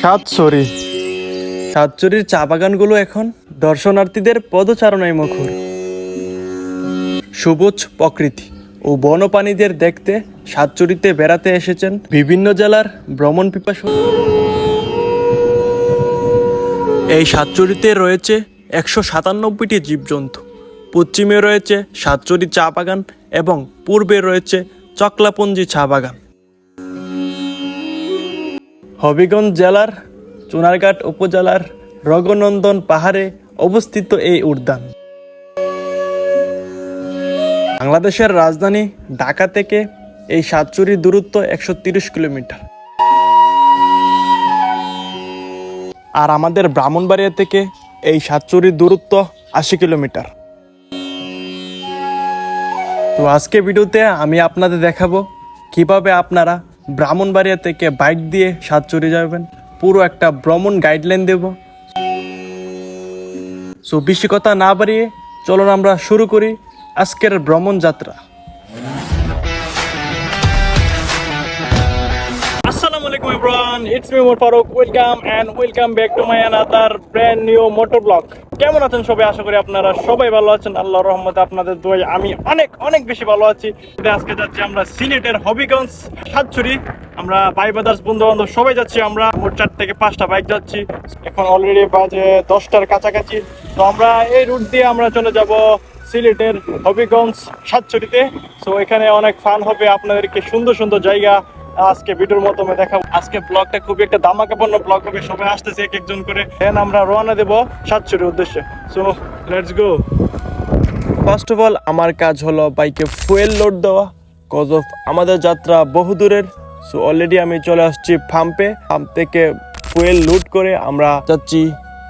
সাতছড়ি সাতছড়ির চা বাগানগুলো এখন দর্শনার্থীদের পদচারণায় মুখর। সবুজ প্রকৃতি ও বনপ্রাণীদের দেখতে সাতচুরিতে বেড়াতে এসেছেন বিভিন্ন জেলার ভ্রমণ পিপাসু। এই সাতচুরিতে রয়েছে একশো সাতানব্বইটি জীবজন্তু। পশ্চিমে রয়েছে সাতচুরি চা বাগান এবং পূর্বে রয়েছে চকলাপঞ্জি চা বাগান। হবিগঞ্জ জেলার চুনারঘাট উপজেলার রঘুনন্দন পাহাড়ে অবস্থিত এই উদ্যান। বাংলাদেশের রাজধানী ঢাকা থেকে এই সাতচুরি দূরত্ব একশো তিরিশ কিলোমিটার। আর আমাদের ব্রাহ্মণবাড়িয়া থেকে এই সাতচুরির দূরত্ব আশি কিলোমিটার। তো আজকে ভিডিওতে আমি আপনাদের দেখাবো কীভাবে আপনারা ব্রাহ্মণবাড়িয়া থেকে বাইক দিয়ে সাতচুরি যাবেন। পুরো একটা ভ্রমণ গাইডলাইন দেব। সো বেশি কথা না বাড়িয়ে চলুন আমরা শুরু করি আজকের ভ্রমণ যাত্রা। আসসালামু আলাইকুম everyone it's me more Faruk welcome and welcome back to my another brand new motor vlog কেমন আছেন সবাই? আশা করি আপনারা সবাই ভালো আছেন। আল্লাহর রহমতে আপনাদের দোয়াই আমি অনেক অনেক বেশি ভালো আছি। আজকে যাচ্ছি আমরা সিলেটের হবিগঞ্জ, সাতছড়ি। আমরা ভাই বাদার্স বন্ধু বান্ধব সবাই যাচ্ছি। আমরা মোট চার থেকে পাঁচটা বাইক যাচ্ছি। এখন অলরেডি বাজে দশটার কাছাকাছি। তো আমরা এই রুট দিয়ে আমরা চলে যাব সিলেটের হবিগঞ্জ, সাতছড়িতে। সো এখানে অনেক ফান হবে। আপনাদেরকে সুন্দর সুন্দর জায়গা আজকে ভিডিওর মাধ্যমে দেখাবো। আজকে ব্লগটা খুবই একটা দামাকাপন্ন ব্লগ হবে। সবাই আসতেছে এক একজন করে। দেন আমরা রওনা দেব সাতচুরির উদ্দেশ্যে। So let's go first of all আমার কাজ হলো বাইকে ফুয়েল লোড দেওয়া। কজ অফ আমাদের যাত্রা বহু দূরের। সো অলরেডি আমি চলে আসছি পাম্পে পাম্প থেকে ফুয়েল লোড করে আমরা যাচ্ছি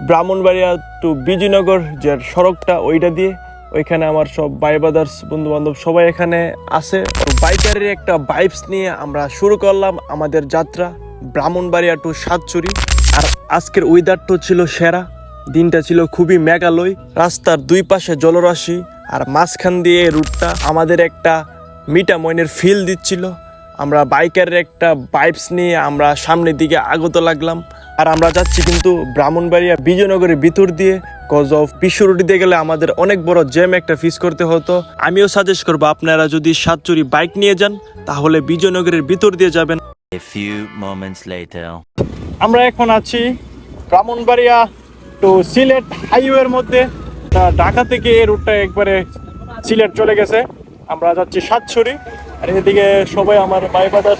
ব্রাহ্মণবাড়িয়া টু বিজয়নগর যে সড়কটা ওইটা দিয়ে। ওইখানে আমার সব বাই ব্রাদার্স বন্ধু বান্ধব সবাই এখানে আছে। বাইকারের একটা বাইপস নিয়ে আমরা শুরু করলাম আমাদের যাত্রা ব্রাহ্মণবাড়িয়া টু সাতচুরি। আর আজকের ওয়েদারটা ছিল সেরা। দিনটা ছিল খুবই মেঘালয়। রাস্তার দুই পাশে জলরাশি আর মাঝখান দিয়ে রুটটা আমাদের একটা মিটা ময়নের ফিল দিচ্ছিল। আমরা বাইকারের একটা বাইপস নিয়ে আমরা সামনের দিকে আগত লাগলাম। আর আমরা যাচ্ছি কিন্তু ব্রাহ্মণবাড়িয়া বিজয়নগরের ভিতর দিয়ে কজ অফ বিশ্ব রুটিতে গেলে আমাদের অনেক বড় জ্যাম একটা ফিস করতে হতো। আমিও সাজেস্ট করব আপনারা যদি সাতচুরি বাইক নিয়ে যান তাহলে বিজয়নগরের ভিতর দিয়ে যাবেন। আমরা এখন আছি ব্রাহ্মণবাড়িয়া টু সিলেট হাইওয়ের মধ্যে। ঢাকা থেকে এই রুটটা একবারে সিলেট চলে গেছে। আমরা যাচ্ছি সাতছড়ি আর এদিকে সবাই আমার ভাই বাদার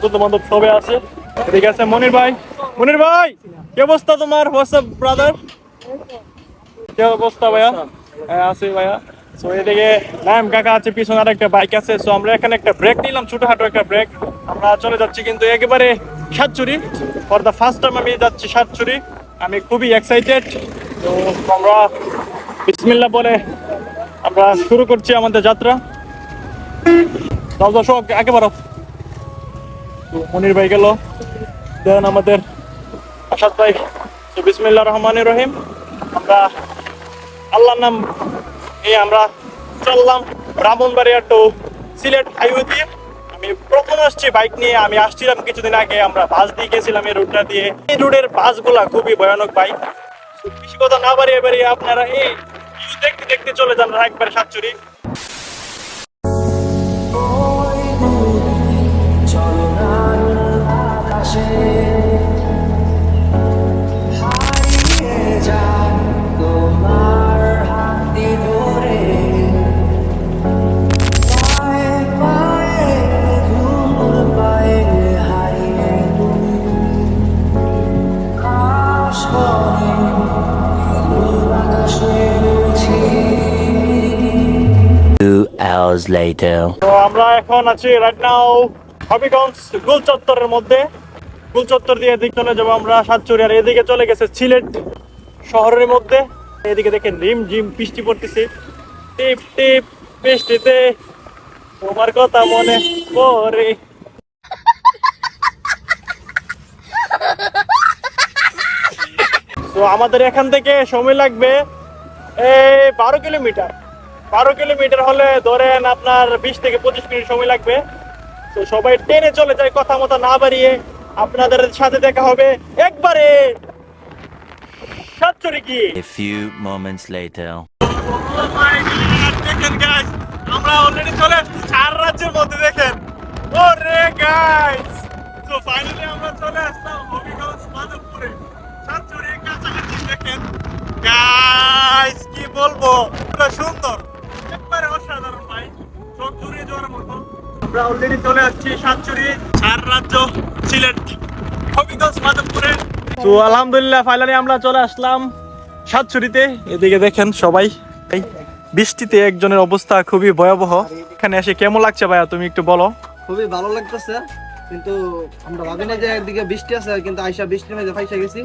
বন্ধু বান্ধব সবাই আছে। এদিকে আছে মনির ভাই। মনির ভাই কি অবস্থা তোমার? হোয়াটসঅ্যাপ ব্রাদার কি অবস্থা ভাইয়া? হ্যাঁ আছি ভাইয়া। সো এদিকে নাম কাকা আছে, পিছনে আর একটা বাইক আছে। সো আমরা এখানে একটা ব্রেক নিলাম, ছোটখাটো একটা ব্রেক আমরা চলে যাচ্ছি কিন্তু একেবারে Satchuri for the first time আমি যাচ্ছি সাতচুরি আমি খুবই এক্সাইটেড তো আমরা বিসমিল্লা বলে আমরা শুরু করছি আমাদের যাত্রা। যাও যাও সব তো মনির ভাই গেল। দেন আমাদের আসাদ ভাই। তো বিসমিল্লা রহমান রহিম। আমরা আল্লাহর নাম এই আমরা চললাম ব্রাহ্মণবাড়িয়া টু সিলেট হাইওয়ে দিয়ে আমি প্রথম আসছি বাইক নিয়ে, আমি আসছিলাম কিছুদিন আগে, আমরা বাস দিয়ে গেছিলাম এই রুটটা দিয়ে। এই রুটের বাসগুলা খুবই ভয়ানক বাইক বেশি কথা না বাড়িয়ে বাড়িয়ে আপনারা এই দেখতে দেখতে চলে যান একবার সাতচুরি। Hours later. তো আমরা এখন আছি রাইট নাও হবিগঞ্জ গুল চত্বরের মধ্যে। গুল চত্বর দিয়ে এদিকে চলে যাব আমরা সাতচুরি আর এদিকে চলে গেছে সিলেট শহরের মধ্যে। এদিকে দেখেন রিম জিম বৃষ্টি পড়তেছে। টিপ টিপ, বৃষ্টিতে তোমার কথা মনে পড়ে। তো আমাদের এখান থেকে সময় লাগবে বারো কিলোমিটার। বারো কিলোমিটার হলে ধরেন আপনার বিশ থেকে পঁচিশ মিনিট সময় লাগবে। তো সবাই ট্রেনে চলে যায় কথা মতো না বাড়িয়ে। আপনাদের সাথে দেখা হবে একবারে সাতচুরি কি A few moments later. দেখেন গাইস আমরা অলরেডি চলে চার রাজ্যের মধ্যে দেখেন। ও রে গাইস তো ফাইনালি আমরা চলে আসলাম হবিগঞ্জ মাধবপুরে। সাতচুরির কাছাকাছি দেখেন। গাইস কি বলব এটা সুন্দর একবারে অসাধারণ ভাই চোখ জুড়িয়ে যাওয়ার মতো আমরা অলরেডি চলে আসছি সাতচুরি চার রাজ্য সিলেট হবিগঞ্জ মাধবপুরে। তো আলহামদুলিল্লাহ ফাইনালি আমরা চলে আসলাম সাতচুরিতে। এদিকে দেখেন সবাই বৃষ্টিতে একজনের অবস্থা খুবই ভয়াবহ। এখানে এসে কেমন লাগছে ভাইয়া তুমি একটু বলো। খুবই ভালো লাগতেছে কিন্তু আমরা ভাবি না যে একদিকে বৃষ্টি আছে কিন্তু আইসা বৃষ্টির মধ্যে ফাইসা গেছি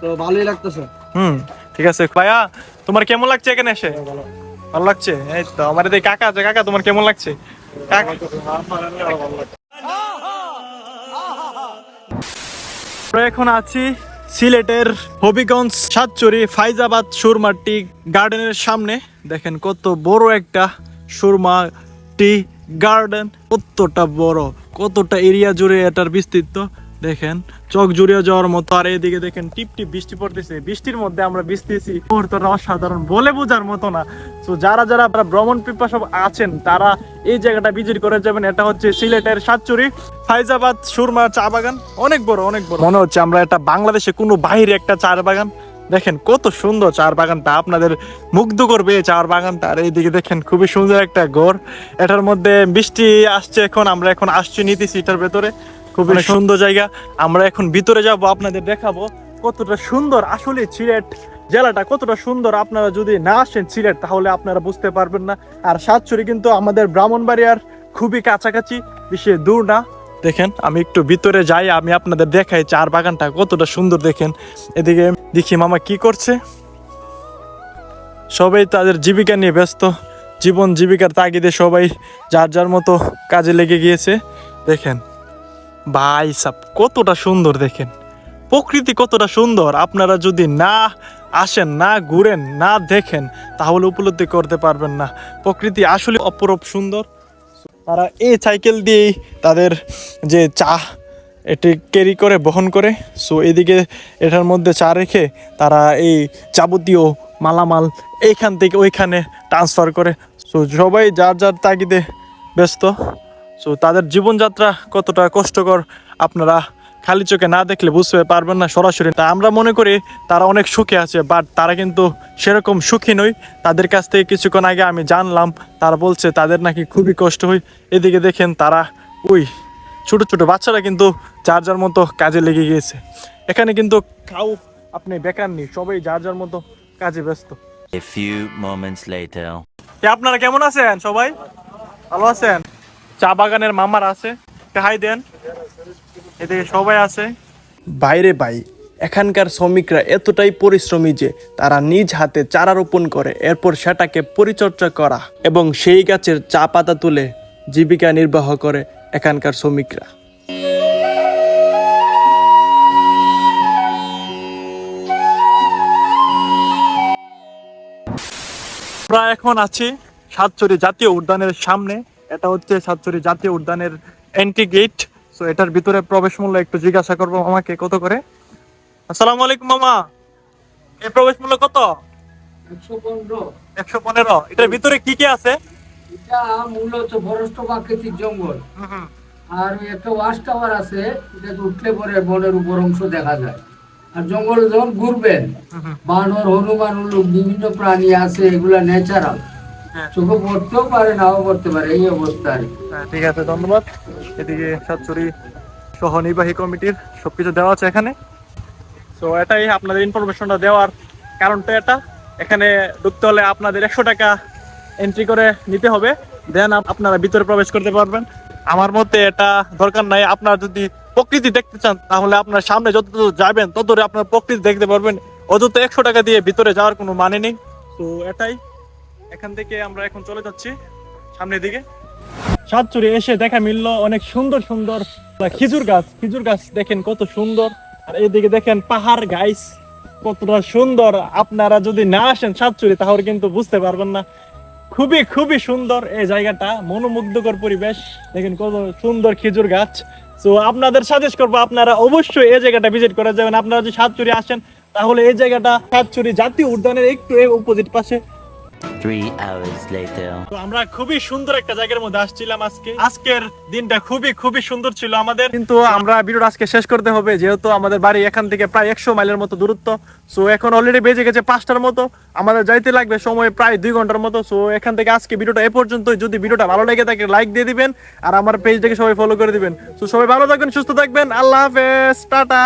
তো ভালোই লাগতেছে। হুম ঠিক আছে। ভাইয়া তোমার কেমন লাগছে এখানে এসে? ভালো। লাগছে? এই তো আমার এদিকে কাকা আছে কাকা তোমার কেমন লাগছে? আমরা এখন আছি সিলেটের হবিগঞ্জ, সাতচুরি, ফাইজাবাদ, সুরমাটি গার্ডেনের সামনে। দেখেন কত বড় একটা সুরমা টি গার্ডেন কতটা বড়, কতটা এরিয়া জুড়ে এটার বিস্তৃত। দেখেন, চোখ জুড়িয়ে যাওয়ার মতো, আর এদিকে দেখেন টিপ টিপ বৃষ্টি পড়তেছে। বৃষ্টির মধ্যে আমরা ভিজতেছি, মুহূর্তটা অসাধারণ বলে বোঝার মতো না। তো যারা যারা আপনারা ভ্রমণ পিপাসা আছেন, তারা এই জায়গাটা ভিজিট করে যাবেন। এটা হচ্ছে সিলেটের সাতচুরি, ফাইজাবাদ সুরমা চা বাগান। অনেক বড় অনেক বড়। মনে হচ্ছে আমরা এটা বাংলাদেশে কোনো বাইরে একটা চা বাগান। দেখেন, কত সুন্দর চার বাগানটা। আপনাদের মুগ্ধ করবে চার বাগানটা। আর এইদিকে দেখেন, খুবই সুন্দর একটা ঘর। এটার মধ্যে বৃষ্টি আসছে এখন, আমরা এখন আসছি নিতেছি এটার ভেতরে। খুবই সুন্দর জায়গা। আমরা এখন ভিতরে যাব আপনাদের দেখাবো কতটা সুন্দর আসলে সিলেট জেলাটা কতটা সুন্দর। আপনারা যদি না আসেন সিলেট তাহলে আপনারা বুঝতে পারবেন না। আর সাতচুরি কিন্তু আমাদের ব্রাহ্মণবাড়িয়ার খুবই কাছাকাছি বেশি দূর না। দেখেন আমি একটু ভিতরে যাই আমি আপনাদের দেখাই চার বাগানটা কতটা সুন্দর দেখেন। এদিকে দেখি মামা কি করছে। সবাই তাদের জীবিকা নিয়ে ব্যস্ত। জীবন জীবিকার তাগিদে সবাই যার যার মতো কাজে লেগে গিয়েছে। দেখেন ভাই সাব, কতটা সুন্দর দেখেন। প্রকৃতি কতটা সুন্দর, আপনারা যদি না আসেন, না ঘুরেন, না দেখেন, তাহলে উপলব্ধি করতে পারবেন না। প্রকৃতি আসলে অপরূপ সুন্দর। তারা এই সাইকেল দিয়েই তাদের যে চা, এটি ক্যারি করে, বহন করে। সো এদিকে এটার মধ্যে চা রেখে তারা এই যাবতীয় মালামাল এইখান থেকে ওইখানে ট্রান্সফার করে। সো সবাই যার যার তাগিদে ব্যস্ত। সো তাদের জীবনযাত্রা কতটা কষ্টকর আপনারা খালি চোখে না দেখলে বুঝতে পারবেন না সরাসরি। তা আমরা মনে করি তারা অনেক সুখে আছে বাট তারা কিন্তু সেরকম সুখী নয় তাদের কাছ থেকে কিছুক্ষণ আগে আমি জানলাম তারা বলছে তাদের নাকি খুবই কষ্ট হয়। এদিকে দেখেন তারা ওই ছোট ছোট বাচ্চারা কিন্তু যার যার মতো কাজে লেগে গিয়েছে। এখানে কিন্তু কাউ আপনি বেকার নেই সবাই যার যার মতো কাজে ব্যস্ত। A few moments later. এ আপনারা কেমন আছেন সবাই? ভালো আছেন? চা বাগানের মামার আছে। হাই দেন। এদিকে সবাই আছে। বাইরে বাই এখানকার শ্রমিকরা এতটাই পরিশ্রমী যে তারা নিজ হাতে চারা রোপণ করে এরপর সেটাকে পরিচর্যা করা এবং সেই গাছের চা পাতা তুলে জীবিকা নির্বাহ করে এখানকার শ্রমিকরা। আমরা এখন আছি সাতচুরি জাতীয় উদ্যানের সামনে। এটা হচ্ছে সাতচুরি জাতীয় উদ্যানের এন্ট্রি গেট সো এটার ভিতরে প্রবেশ মূল্য একটু জিজ্ঞাসা করব আমাকে কত করে? আসসালামু আলাইকুম মামা। এই প্রবেশ মূল্য কত? একশো পনেরো। এটার ভিতরে কি কি আছে? এটা মূলত প্রাকৃতিক জঙ্গল। আর একটা ওয়াশ টাওয়ার আছে এটা উঠলে পরে বনের উপর অংশ দেখা যায়। আর জঙ্গলে যখন ঘুরবেন বানর হনুমান বিভিন্ন প্রাণী আছে এগুলা ন্যাচারাল। চোখে পড়তেও পারে নাও পড়তে পারে এই অবস্থা আর কি। হ্যাঁ, ঠিক আছে ধন্যবাদ। এদিকে সাতচুরি সহ নির্বাহী কমিটির সবকিছু দেওয়া আছে এখানে। তো এটাই আপনাদের ইনফরমেশনটা দেওয়ার কারণটা এটা। এখানে ঢুকতে হলে আপনাদের একশো টাকা এন্ট্রি করে নিতে হবে। দেন আপনারা ভিতরে প্রবেশ করতে পারবেন। আমার মতে এটা দরকার নাই। আপনারা যদি প্রকৃতি দেখতে চান তাহলে আপনার সামনে যত দূর যাবেন তত আপনার প্রকৃতি দেখতে পারবেন। অযথা একশো টাকা দিয়ে ভিতরে যাওয়ার কোনো মানে নেই। তো এটাই। এখান থেকে আমরা এখন চলে যাচ্ছি সামনের দিকে। সাতচুরি এসে দেখা মিললো অনেক সুন্দর সুন্দর খেজুর গাছ। খেজুর গাছ দেখেন কত সুন্দর। আর এইদিকে দেখেন পাহাড় গাইস কতটা সুন্দর। আপনারা যদি না আসেন সাতচুরি তাহলে কিন্তু বুঝতে পারবেন না। খুবই খুবই সুন্দর এই জায়গাটা, মনোমুগ্ধকর পরিবেশ। দেখেন কত সুন্দর খেজুর গাছ। তো আপনাদের সাজেস্ট করব, আপনারা অবশ্যই এই জায়গাটা ভিজিট করে যাবেন। আপনারা যদি সাতচুরি আসেন, তাহলে এই জায়গাটা সাতচুরি জাতীয় উদ্যানের একটু অপোজিট পাশে. আমরা খুবই সুন্দর একটা জায়গার মধ্যে আসছিলাম আজকে। আজকের দিনটা খুবই খুবই সুন্দর ছিল আমাদের। কিন্তু আমরা ভিডিওটা আজকে শেষ করতে হবে, যেহেতু আমাদের বাড়ি এখান থেকে প্রায় একশো মাইলের মতো দূরত্ব। সো এখন অলরেডি বেজে গেছে পাঁচটার মতো। আমাদের যাইতে লাগবে সময় প্রায় দুই ঘণ্টার মতো। সো এখান থেকে আজকে ভিডিওটা এ পর্যন্তই। যদি ভিডিওটা ভালো লেগে থাকে লাইক দিয়ে দিবেন। আর আমার পেজটাকে সবাই ফলো করে দিবেন। তো সবাই ভালো থাকবেন, সুস্থ থাকবেন। আল্লাহ হাফেজ। টাটা।